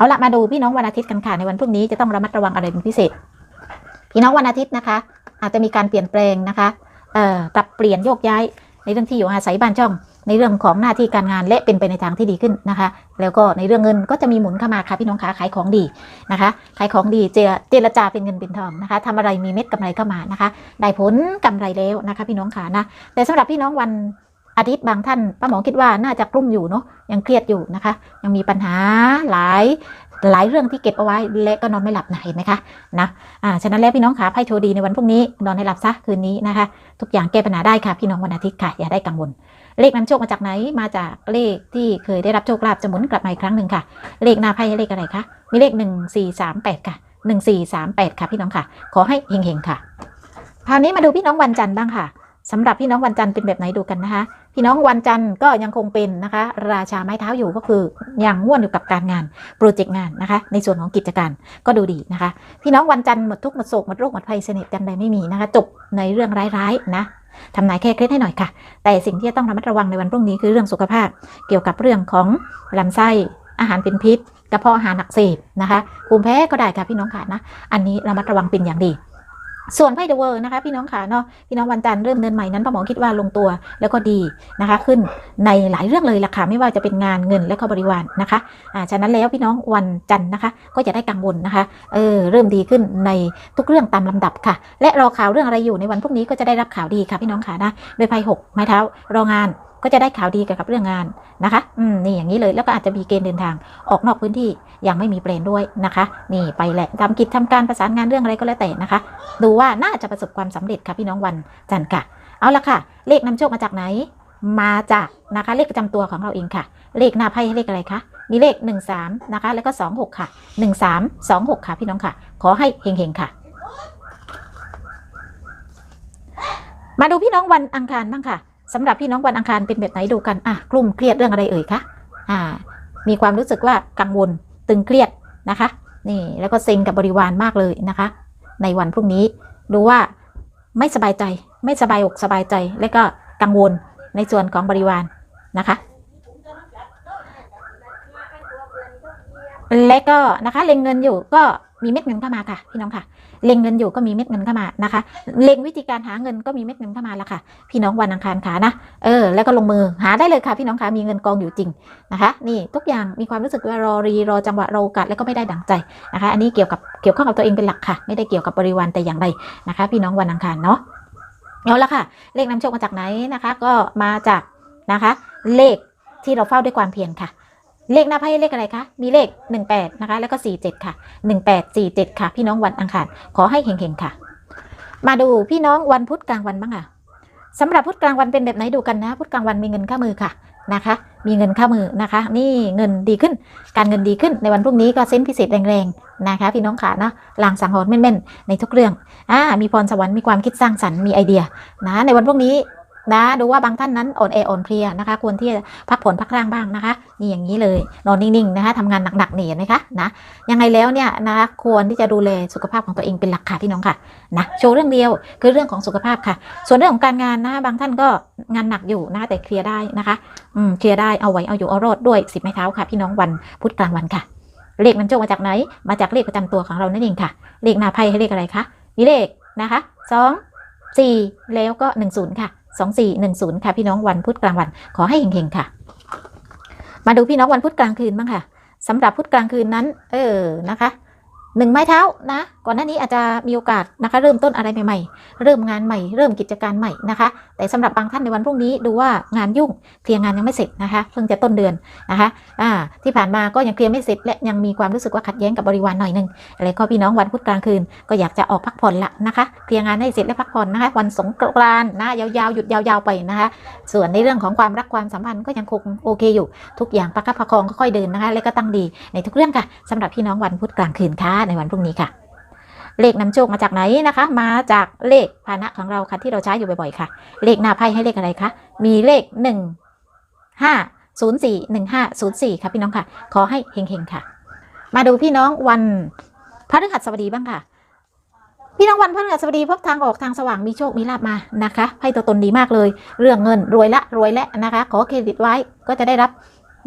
เอาละมาดูพี่น้องวันอาทิตย์กันค่ะในวันพรุ่งนี้จะต้องระมัดระวังอะไรเป็นพิเศษ พี่น้องวันอาทิตย์นะคะ อาจจะมีการเปลี่ยนแปลงนะคะปรับเปลี่ยนโยกย้ายในเรื่องที่อยู่อาศัยบ้านช่อง ในเรื่องของหน้าที่การงานและเป็นไปในทางที่ดีขึ้นนะคะ แล้วก็ในเรื่องเงินก็จะมีหมุนเข้ามาค่ะพี่น้องขาขายของดีนะคะขายของดีเจรเจรจาเป็นเงินเป็นทองนะคะทำอะไรมีเม็ดกำไรเข้ามานะคะ ได้ผลกำไรแล้วนะคะ พี่น้องขานะแต่สำหรับพี่น้องวัน อาทิตย์บางท่านป้าหมอคิดว่าน่าจะกลุ้มอยู่เนาะยังเครียดอยู่นะคะ ยังมีปัญหาหลายหลายเรื่องที่เก็บเอาไว้และก็นอนไม่หลับนะเห็นไหมคะนะอ่าฉะนั้นแล้วพี่น้องขาไพ่โชว์ดีในวันพรุ่งนี้นอนให้หลับซะคืนนี้นะคะ ทุกอย่างแก้ปัญหาได้ค่ะพี่น้องวันอาทิตย์ค่ะอย่าได้กังวล เลขนำโชคมาจากไหนมาจากเลขที่เคยได้รับโชคลาภจะหมุนกลับมาอีกครั้งหนึ่งค่ะ เลขหน้าไพ่เลขอะไรคะมีเลขหนึ่งสี่สามแปดค่ะหนึ่งสี่สามแปดค่ะพี่น้องค่ะ ขอให้เฮงๆค่ะคราวนี้มาดูพี่น้องวันจันทร์บ้างค่ะ สำหรับพี่น้องวันจันทร์เป็นแบบไหนดูกันนะคะ พี่น้องวันจันทร์ก็ยังคงเป็นนะคะ ราชาไม้เท้าอยู่ก็คือยังง่วนอยู่กับการงานโปรเจกต์งานนะคะ ในส่วนของกิจการก็ดูดีนะคะ พี่น้องวันจันทร์หมดทุกข์หมดโศกหมดโรคหมดภัยสนิทกันใดไม่มีนะคะ จบในเรื่องร้ายๆนะทำนายแค่เคล็ดให้หน่อยค่ะ แต่สิ่งที่จะต้องระมัดระวังในวันพรุ่งนี้คือเรื่องสุขภาพ เกี่ยวกับเรื่องของลำไส้อาหารเป็นพิษกระเพาะอาหารอักเสบนะคะภูมิแพ้ก็ได้ค่ะพี่น้องค่ะนะอันนี้ระมัดระวังเป็นอย่างดี ส่วนไพ่เดอะเวอร์นะคะ พี่น้องขาเนาะพี่น้องวันจันทร์เริ่มเดินใหม่นั้นป้าหมอคิดว่าลงตัวแล้วก็ดีนะคะ ขึ้นในหลายเรื่องเลยล่ะค่ะไม่ว่าจะเป็นงานเงินและก็บริวารนะคะอ่าฉะนั้นแล้วพี่น้องวันจันทร์นะคะ ก็จะได้กังวลนะคะเออเริ่มดีขึ้นในทุกเรื่องตามลำดับค่ะ และรอข่าวเรื่องอะไรอยู่ในวันพรุ่งนี้ก็จะได้รับข่าวดีค่ะพี่น้องขานะโดยไพ่หกไม้เท้ารองาน ก็จะได้ข่าวดีเกี่ยวกับเรื่องงานนะคะอืมนี่อย่างนี้เลยแล้วก็อาจจะมีเกณฑ์เดินทางออกนอกพื้นที่ยังไม่มีเปลนด้วยนะคะ นี่ไปแหละทำกิจทำการประสานงานเรื่องอะไรก็แล้วแต่นะคะ ดูว่าน่าจะประสบความสำเร็จค่ะพี่น้องวันจันทร์ค่ะ เอาละค่ะ เลขนำโชคมาจากไหน มาจากนะคะเลขประจำตัวของเราเองค่ะ เลขหน้าไพ่เลขอะไรคะมีเลข 1 3 นะคะ แล้วก็ 2 6 ค่ะ 1 3 2 6 ค่ะ พี่น้องค่ะ ขอให้เฮงๆ ค่ะ มาดูพี่น้องวันอังคารบ้างค่ะ สำหรับพี่น้องวันอังคารเป็นแบบไหนดูกันอะกลุ่มเครียดเรื่องอะไรเอ่ยคะอ่า มีความรู้สึกว่ากังวลตึงเครียดนะคะ นี่แล้วก็เซ็งกับบริวารมากเลยนะคะ ในวันพรุ่งนี้ดูว่าไม่สบายใจ ไม่สบายอกสบายใจ และก็กังวลในส่วนของบริวารนะคะ และก็นะคะเล็งเงินอยู่ก็ มีเม็ดเงินเข้ามาค่ะพี่น้องค่ะ เล็งเงินอยู่ก็มีเม็ดเงินเข้ามานะคะ เล็งวิธีการหาเงินก็มีเม็ดเงินเข้ามาแล้วค่ะ พี่น้องวันอังคารขานะเออแล้วก็ลงมือหาได้เลยค่ะ พี่น้องขามีเงินกองอยู่จริงนะคะ นี่ทุกอย่างมีความรู้สึกว่ารอรีรอจังหวะรอโอกาสแล้วก็ไม่ได้ดังใจนะคะ อันนี้เกี่ยวกับเกี่ยวข้องกับตัวเองเป็นหลักค่ะ ไม่ได้เกี่ยวกับบริวารแต่อย่างใดนะคะ พี่น้องวันอังคารเนาะเอาละค่ะ เลขนำโชคมาจากไหนนะคะ ก็มาจากนะคะ เลขที่เราเฝ้าด้วยความเพียรค่ะ เลขหน้าไพ่เลขอะไรคะ มีเลข 18 นะคะ แล้วก็ 47 ค่ะ 1847 ค่ะ พี่น้องวันอังคาร ขอให้เฮงๆ ค่ะ มาดูพี่น้องวันพุธกลางวันบ้างค่ะสำหรับพุธกลางวันเป็นแบบไหนดูกันนะ พุธกลางวันมีเงินเข้ามือค่ะนะคะ มีเงินเข้ามือนะคะ นี่เงินดีขึ้น การเงินดีขึ้นในวันพรุ่งนี้ก็เส้นพิเศษแรงๆนะคะ พี่น้องขานะลางสังหรณ์แม่นๆในทุกเรื่องอ่ามีพรสวรรค์มีความคิดสร้างสรรค์มีไอเดียนะในวันพรุ่งนี้ นะดูว่าบางท่านนั้นอ่อนแออ่อนเพลียนะคะ ควรที่จะพักผ่อนพักร่างบ้างนะคะ นี่อย่างนี้เลยนอนนิ่งๆนะคะทำงานหนักๆนี่เห็นไหมคะนะยังไงแล้วเนี่ยนะคะควรที่จะดูแลสุขภาพของตัวเองเป็นหลักค่ะพี่น้องค่ะนะโชว์เรื่องเดียวคือเรื่องของสุขภาพค่ะ ส่วนเรื่องของการงานนะคะบางท่านก็งานหนักอยู่นะคะแต่เคลียร์ได้นะคะอืมเคลียร์ได้เอาไว้เอาอยู่เอารอดด้วยสิบไม้เท้าค่ะ พี่น้องวันพุธกลางวันค่ะ เลขมันโจกมาจากไหน มาจากเลขประจำตัวของเรานั่นเองค่ะ เลขนาไพ่ให้เลขอะไรคะมีเลขนะคะสองสี่แล้วก็หนึ่งศูนย์ค่ะ สองสี่หนึ่งศูนย์ค่ะพี่น้องวันพุธกลางวัน ขอให้เฮงๆค่ะ มาดูพี่น้องวันพุธกลางคืนบ้างค่ะสำหรับพุธกลางคืนนั้น เออนะคะ หนึ่งไม้เท้านะ ก่อนหน้านี้อาจจะมีโอกาสนะคะ เริ่มต้นอะไรใหม่ๆ เริ่มงานใหม่ เริ่มกิจการใหม่นะคะ แต่สำหรับบางท่านในวันพรุ่งนี้ดูว่างานยุ่งเคลียร์งานยังไม่เสร็จนะคะ เพิ่งจะต้นเดือนนะคะอ่าที่ผ่านมาก็ยังเคลียร์ไม่เสร็จ และยังมีความรู้สึกว่าขัดแย้งกับบริวารหน่อยหนึงแล้วก็พี่น้องวันพุธกลางคืนก็อยากจะออกพักผ่อนละนะคะเคลียร์งานให้เสร็จและพักผ่อนนะคะ วันสงกรานต์นะยาวๆหยุดยาวๆไปนะคะ ส่วนในเรื่องของความรักความสัมพันธ์ก็ยังคงโอเคอยู่ ทุกอย่างประคับประคองค่อยๆเดินนะคะ และก็ตั้งดีในทุกเรื่องค่ะสำหรับพี่น้องวันพุธกลางคืนค่ะในวันพรุ่งนี้ค่ะ เลขนำโชคมาจากไหนนะคะ มาจากเลขพานะของเราค่ะที่เราใช้อยู่บ่อยๆค่ะ เลขหน้าไพ่ให้เลขอะไรคะมีเลขหนึ่งห้าศูนย์สี่หนึ่งห้าศูนย์สี่ค่ะพี่น้องค่ะ ขอให้เฮงๆค่ะ มาดูพี่น้องวันพฤหัสบดีบ้างค่ะพี่น้องวันพฤหัสบดีพบทางออกทางสว่างมีโชคมีลาบมานะคะไพ่ตัวตนดีมากเลย เรื่องเงินรวยละรวยและนะคะ ขอเครดิตไว้ก็จะได้รับ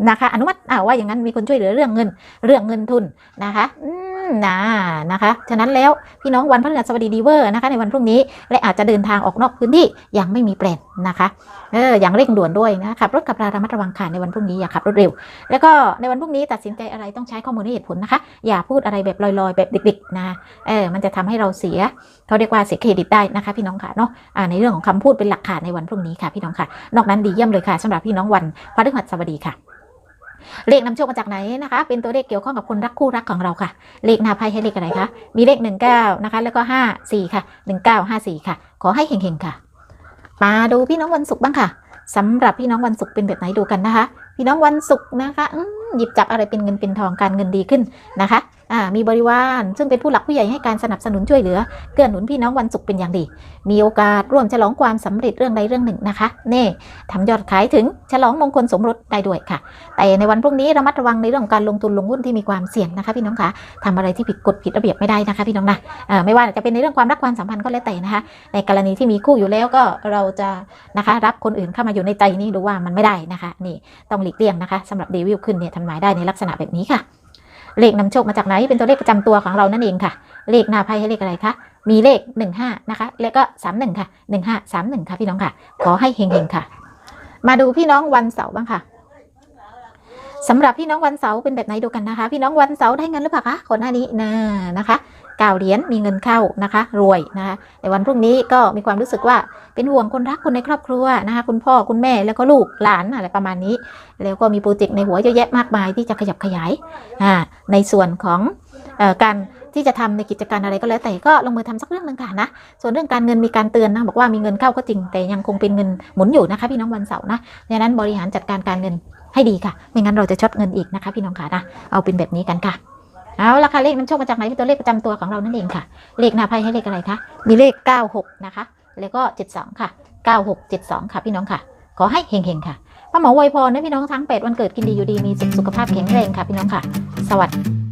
นะคะ อนุมัติอ่าว่าอย่างนั้นมีคนช่วยเหลือเรื่องเงิน เรื่องเงินทุนนะคะอื นะนะคะ ฉะนั้นแล้วพี่น้องวันพฤหัสบดีดีเวอร์นะคะ ในวันพรุ่งนี้และอาจจะเดินทางออกนอกพื้นที่ยังไม่มีแปลนนะคะเอออย่างเร่งด่วนด้วยนะขับรถขับราระมัดระวังค่ะในวันพรุ่งนี้อย่าขับรถเร็ว แล้วก็ในวันพรุ่งนี้ตัดสินใจอะไรต้องใช้ข้อมูลและเหตุผลนะคะ อย่าพูดอะไรแบบลอยๆ แบบดิกๆนะเออมันจะทำให้เราเสียเขาเรียกว่าเสียเครดิตได้นะคะ พี่น้องค่ะเนาะในเรื่องของคำพูดเป็นหลักค่ะในวันพรุ่งนี้ค่ะพี่น้องค่ะ นอกนั้นดีเยี่ยมเลยค่ะสำหรับพี่น้องวันพฤหัสบดีค่ะ เลขนำโชคมาจากไหนนะคะ เป็นตัวเลขเกี่ยวข้องกับคนรักคู่รักของเราค่ะ เลขหน้าไพ่ให้เลขอะไรคะ มีเลขหนึ่งเก้านะคะ แล้วก็ห้าสี่ค่ะหนึ่งเก้าห้าสี่ค่ะ ขอให้เฮงๆค่ะ มาดูพี่น้องวันศุกร์บ้างค่ะสำหรับพี่น้องวันศุกร์เป็นแบบไหนดูกันนะคะ พี่น้องวันศุกร์นะคะหยิบจับอะไรเป็นเงินเป็นทองการเงินดีขึ้นนะคะ มีบริวาร ซึ่งเป็นผู้หลักผู้ใหญ่ให้การสนับสนุนช่วยเหลือ เกื้อหนุนพี่น้องวันศุกร์เป็นอย่างดี มีโอกาสร่วมฉลองความสำเร็จเรื่องใดเรื่องหนึ่งนะคะเน่ทำยอดขายถึงฉลองมงคลสมรสได้ด้วยค่ะ แต่ในวันพรุ่งนี้ระมัดระวังในเรื่องการลงทุนลงหุ้นที่มีความเสี่ยงนะคะ พี่น้องคะทำอะไรที่ผิดกฎผิดระเบียบไม่ได้นะคะพี่น้องนะไม่ว่าจะเป็นในเรื่องความรักความสัมพันธ์ก็แล้วแต่นะคะ ในกรณีที่มีคู่อยู่แล้วก็เราจะนะคะรับคนอื่นเข้ามาอยู่ในใจนี่ดูว่ามันไม่ได้นะคะ นี่ต้องหลีกเลี่ยงนะคะสำหรับเดวิลขึ้นเนี่ยทำนายได้ในลักษณะแบบนี้ค่ะ เลขนำโชคมาจากไหน เป็นตัวเลขประจำตัวของเรานั่นเองค่ะ เลขหน้าไพ่ให้เลขอะไรคะ มีเลข 15 นะคะ แล้วก็ 31 ค่ะ 1531 ค่ะพี่น้องค่ะ ขอให้เฮงๆค่ะ มาดูพี่น้องวันเสาร์บ้างค่ะสำหรับพี่น้องวันเสาร์เป็นแบบไหนดูกันนะคะ พี่น้องวันเสาร์ได้เงินหรือเปล่าคะคนหน้านี้นะนะคะ เก้าเหรียญมีเงินเข้านะคะ รวยนะคะในวันพรุ่งนี้ก็มีความรู้สึกว่าเป็นห่วงคนรักคนในครอบครัวนะคะ คุณพ่อคุณแม่แล้วก็ลูกหลานอะไรประมาณนี้ แล้วก็มีโปรเจกต์ในหัวเยอะแยะมากมายที่จะขยับขยายอ่าในส่วนของออการที่จะทำในกิจการอะไรก็แล้วแต่ก็ลงมือทำสักเรื่องหนึ่งค่ะนะ ส่วนเรื่องการเงินมีการเตือนนะบอกว่ามีเงินเข้าก็จริงแต่ยังคงเป็นเงินหมุนอยู่นะคะพี่น้องวันเสาร์นะดังนั้นบริหารจัดการการเงินให้ดีค่ะ ไม่งั้นเราจะช็อตเงินอีกนะคะพี่น้องค่ะนะเอาเป็นแบบนี้กันค่ะ เอาละค่ะเลขนำโชคมาจากไหนเป็นตัวเลขประจำตัวของเรานั่นเองค่ะ เลขหน้าไพ่ให้เลขอะไรคะมีเลข 96 นะคะ แล้วก็ 72 ค่ะ 9672 ค่ะพี่น้องค่ะ ขอให้เฮงๆค่ะป้าหมอไวยพรนะพี่น้องทั้ง 8 วันเกิดกินดีอยู่ดีมีสุขสุขภาพแข็งแรงค่ะพี่น้องค่ะ สวัสดี